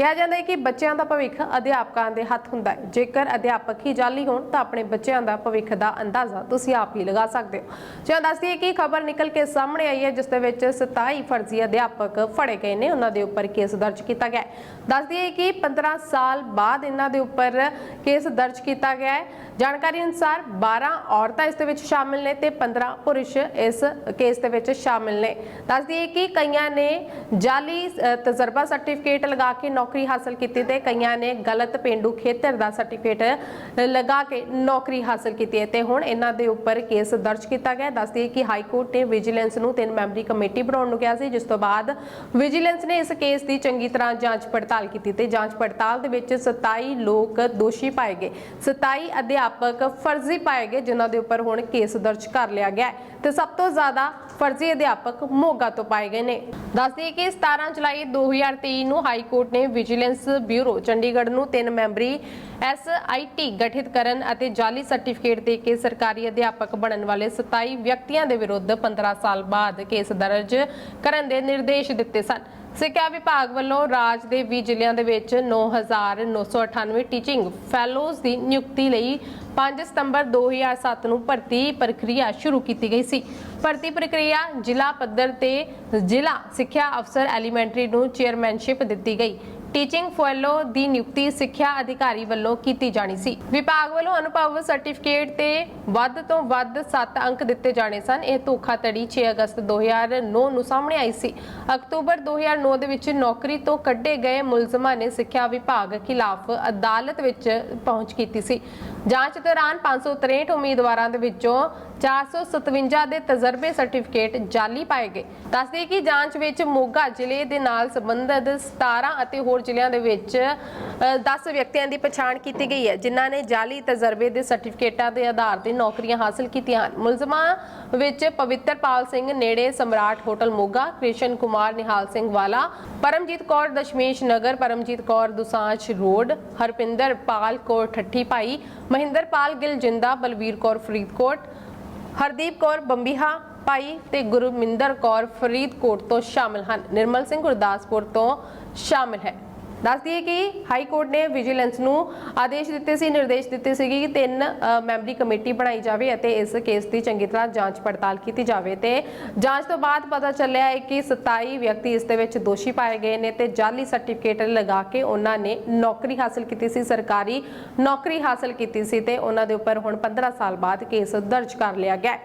ਕਿਹਾ ਜਾਂਦਾ ਹੈ ਕਿ ਬੱਚਿਆਂ ਦਾ ਭਵਿੱਖ ਅਧਿਆਪਕਾਂ ਦੇ ਹੱਥ ਹੁੰਦਾ ਹੈ। ਜੇਕਰ ਅਧਿਆਪਕ ਹੀ ਜਾਲੀ ਹੋਣ, ਤਾਂ ਆਪਣੇ ਬੱਚਿਆਂ ਦਾ ਭਵਿੱਖ ਦਾ ਅੰਦਾਜ਼ਾ ਤੁਸੀਂ ਆਪ ਹੀ ਲਗਾ ਸਕਦੇ ਹੋ। ਜਿਵੇਂ ਦੱਸਦੀ ਹੈ ਕਿ ਖਬਰ ਨਿਕਲ ਕੇ ਸਾਹਮਣੇ ਆਈ ਹੈ, ਜਿਸ ਦੇ ਵਿੱਚ 27 ਫਰਜ਼ੀ ਅਧਿਆਪਕ ਫੜੇ ਗਏ ਨੇ। ਉਹਨਾਂ ਦੇ ਉੱਪਰ ਕੇਸ ਦਰਜ ਕੀਤਾ ਗਿਆ ਹੈ। ਦੱਸਦੀ ਹੈ ਕਿ 15 ਸਾਲ ਬਾਅਦ ਇਹਨਾਂ ਦੇ ਉੱਪਰ ਕੇਸ ਦਰਜ ਕੀਤਾ ਗਿਆ ਹੈ। ਜਾਣਕਾਰੀ ਅਨੁਸਾਰ 12 ਔਰਤਾਂ ਇਸ ਦੇ ਵਿੱਚ ਸ਼ਾਮਿਲ ਨੇ ਤੇ 15 ਪੁਰਸ਼ ਇਸ ਕੇਸ ਦੇ ਵਿੱਚ ਸ਼ਾਮਿਲ ਨੇ। ਦੱਸਦੀ ਹੈ ਕਿ ਕਈਆਂ ਨੇ ਜਾਲੀ ਤਜਰਬਾ ਸਰਟੀਫਿਕੇਟ ਲਗਾ ਕੇ ਨੌਕਰੀ ਹਾਸਲ ਕੀਤੀ ਤੇ ਕਈਆਂ ਨੇ ਗਲਤ ਪਿੰਡੂ ਖੇਤਰ ਦਾ ਸਰਟੀਫਿਕੇਟ ਲਗਾ ਕੇ ਨੌਕਰੀ ਹਾਸਲ ਕੀਤੀ ਤੇ ਹੁਣ ਇਹਨਾਂ ਦੇ ਉੱਪਰ ਕੇਸ ਦਰਜ ਕੀਤਾ ਗਿਆ। ਦੱਸਦੀ ਹੈ ਕਿ ਹਾਈ ਕੋਰਟ ਨੇ ਵਿਜੀਲੈਂਸ ਨੂੰ ਤਿੰਨ ਮੈਂਬਰੀ ਕਮੇਟੀ ਬਣਾਉਣ ਨੂੰ ਕਿਹਾ ਸੀ। ਜਿਸ ਤੋਂ ਬਾਅਦ ਵਿਜੀਲੈਂਸ ਨੇ ਇਸ ਕੇਸ ਦੀ ਚੰਗੀ ਤਰ੍ਹਾਂ ਜਾਂਚ ਪੜਤਾਲ ਕੀਤੀ ਤੇ ਜਾਂਚ ਪੜਤਾਲ ਦੇ ਵਿੱਚ 27 ਲੋਕ ਦੋਸ਼ੀ ਪਾਏ ਗਏ। 27 ਅਧਿਆਪਕ ਫਰਜ਼ੀ ਪਾਏ ਗਏ, ਜਿਨ੍ਹਾਂ ਦੇ ਉੱਪਰ ਹੁਣ ਕੇਸ ਦਰਜ ਕਰ ਲਿਆ ਗਿਆ ਹੈ। ਤੇ ਸਭ ਤੋਂ ਜ਼ਿਆਦਾ ਫਰਜ਼ੀ ਅਧਿਆਪਕ ਮੋਗਾ ਤੋਂ ਪਾਏ ਗਏ ਨੇ। ਦੱਸਦੀ ਕਿ 17 ਜੁਲਾਈ 2023 ਨੂੰ ਹਾਈ ਕੋਰਟ ਨੇ ਵਿਜੀਲੈਂਸ ਬਿਊਰੋ ਚੰਡੀਗੜ੍ਹ ਨੂੰ ਤਿੰਨ ਮੈਂਬਰੀ ਐਸਆਈਟੀ ਗਠਿਤ ਕਰਨ ਅਤੇ ਜਾਲੀ ਸਰਟੀਫਿਕੇਟ ਦੇ ਕੇ ਸਰਕਾਰੀ ਅਧਿਆਪਕ ਬਣਨ ਵਾਲੇ 27 ਵਿਅਕਤੀਆਂ ਦੇ ਵਿਰੁੱਧ 15 ਸਾਲ ਬਾਅਦ ਕੇਸ ਦਰਜ ਕਰਨ ਦੇ ਨਿਰਦੇਸ਼ ਦਿੱਤੇ ਸਨ। ਸਿੱਖਿਆ ਵਿਭਾਗ ਵੱਲੋਂ ਰਾਜ ਦੇ 20 ਜ਼ਿਲ੍ਹਿਆਂ ਦੇ ਵਿੱਚ 9998 ਟੀਚਿੰਗ ਫੈਲੋਜ਼ ਦੀ ਨਿਯੁਕਤੀ ਲਈ 5 ਸਤੰਬਰ 2007 ਨੂੰ ਭਰਤੀ ਪ੍ਰਕਿਰਿਆ ਸ਼ੁਰੂ ਕੀਤੀ ਗਈ ਸੀ। ਭਰਤੀ ਪ੍ਰਕਿਰਿਆ ਜ਼ਿਲ੍ਹਾ ਪੱਧਰ ਤੇ ਜ਼ਿਲ੍ਹਾ ਸਿੱਖਿਆ ਅਫਸਰ ਐਲੀਮੈਂਟਰੀ ਨੂੰ ਚੇਅਰਮੈਨਸ਼ਿਪ ਦਿੱਤੀ ਗਈ। ਟੀਚਿੰਗ ਫੈਲੋ ਦੀ ਨਿਯੁਕਤੀ ਸਿੱਖਿਆ ਅਧਿਕਾਰੀ ਵੱਲੋਂ ਕੀਤੀ ਜਾਣੀ ਸੀ। ਵਿਭਾਗ ਵੱਲੋਂ ਅਨੁਭਵ ਸਰਟੀਫਿਕੇਟ ਤੇ ਵੱਧ ਤੋਂ ਵੱਧ 7 ਅੰਕ ਦਿੱਤੇ ਜਾਣੇ ਸਨ। ਇਹ ਧੋਖਾਧੜੀ 6 ਅਗਸਤ 2009 ਨੂੰ ਸਾਹਮਣੇ ਆਈ ਸੀ। ਅਕਤੂਬਰ 2009 ਦੇ ਵਿੱਚ ਨੌਕਰੀ ਤੋਂ ਕੱਢੇ ਗਏ ਮੁਲਜ਼ਮਾਂ ਨੇ ਸਿੱਖਿਆ ਵਿਭਾਗ ਖਿਲਾਫ ਅਦਾਲਤ ਵਿੱਚ ਪਹੁੰਚ ਕੀਤੀ ਸੀ। ਜਾਂਚ ਦੌਰਾਨ 563 ਉਮੀਦਵਾਰਾਂ ਦੇ ਵਿੱਚੋਂ 457 ਦੇ ਤਜਰਬੇ ਸਰਟੀਫਿਕੇਟ ਜਾਲੀ ਪਾਏ ਗਏ। ਦੱਸਦੇ ਕਿ ਜਾਂਚ ਵਿੱਚ ਮੋਗਾ ਜ਼ਿਲ੍ਹੇ ਦੇ ਨਾਲ ਸੰਬੰਧਿਤ 17 ਅਤੇ ਹੋਰ ਜ਼ਿਲ੍ਹਿਆਂ ਦੇ ਵਿੱਚ 10 ਵਿਅਕਤੀਆਂ ਦੀ ਪਛਾਣ ਕੀਤੀ ਗਈ ਹੈ, ਜਿਨ੍ਹਾਂ ਨੇ ਜਾਲੀ ਤਜਰਬੇ ਦੇ ਸਰਟੀਫਿਕੇਟਾਂ ਦੇ ਆਧਾਰ ਤੇ ਨੌਕਰੀਆਂ ਹਾਸਲ ਕੀਤੀਆਂ ਹਨ। ਮੁਲਜ਼ਮਾਂ ਵਿੱਚ ਪਵਿੱਤਰਪਾਲ ਸਿੰਘ ਨੇੜੇ ਸਮਰਾਟ ਹੋਟਲ ਮੋਗਾ, ਕ੍ਰਿਸ਼ਨ ਕੁਮਾਰ ਨਿਹਾਲ ਸਿੰਘ ਵਾਲਾ, ਪਰਮਜੀਤ ਕੌਰ ਦਸ਼ਮੇਸ਼ ਨਗਰ, ਪਰਮਜੀਤ ਕੌਰ ਦੁਸਾਂਝ ਰੋਡ, ਹਰਪਿੰਦਰ ਪਾਲ ਕੌਰ ਠੱਠੀ ਭਾਈ, ਮਹਿੰਦਰਪਾਲ ਗਿੱਲ ਜਿੰਦਾ, ਬਲਵੀਰ ਕੌਰ ਫਰੀਦਕੋਟ ਹਰਦੀਪ ਕੌਰ ਬੰਬੀਹਾ ਭਾਈ ਤੇ ਗੁਰਮਿੰਦਰ ਕੌਰ ਫਰੀਦਕੋਟ ਤੋਂ ਸ਼ਾਮਿਲ ਹਨ। ਨਿਰਮਲ ਸਿੰਘ ਗੁਰਦਾਸਪੁਰ ਤੋਂ ਸ਼ਾਮਿਲ ਹੈ। ਦੱਸਦੀ ਹੈ ਕਿ ਹਾਈ ਕੋਰਟ ਨੇ ਵਿਜੀਲੈਂਸ ਨੂੰ ਆਦੇਸ਼ ਦਿੱਤੇ ਸੀ, ਨਿਰਦੇਸ਼ ਦਿੱਤੇ ਸੀਗੇ ਕਿ ਤਿੰਨ ਮੈਂਬਰੀ ਕਮੇਟੀ ਬਣਾਈ ਜਾਵੇ ਅਤੇ ਇਸ ਕੇਸ ਦੀ ਚੰਗੀ ਤਰ੍ਹਾਂ ਜਾਂਚ ਪੜਤਾਲ ਕੀਤੀ ਜਾਵੇ ਤੇ ਜਾਂਚ ਤੋਂ ਬਾਅਦ ਪਤਾ ਚੱਲਿਆ ਹੈ ਕਿ 27 ਵਿਅਕਤੀ ਇਸ ਦੇ ਵਿੱਚ ਦੋਸ਼ੀ ਪਾਏ ਗਏ ਨੇ ਤੇ ਜਾਲੀ ਸਰਟੀਫਿਕੇਟ ਲਗਾ ਕੇ ਉਹਨਾਂ ਨੇ ਨੌਕਰੀ ਹਾਸਲ ਕੀਤੀ ਸੀ, ਸਰਕਾਰੀ ਨੌਕਰੀ ਹਾਸਲ ਕੀਤੀ ਸੀ ਤੇ ਉਹਨਾਂ ਦੇ ਉੱਪਰ ਹੁਣ 15 ਸਾਲ ਬਾਅਦ ਕੇਸ ਦਰਜ ਕਰ ਲਿਆ ਗਿਆ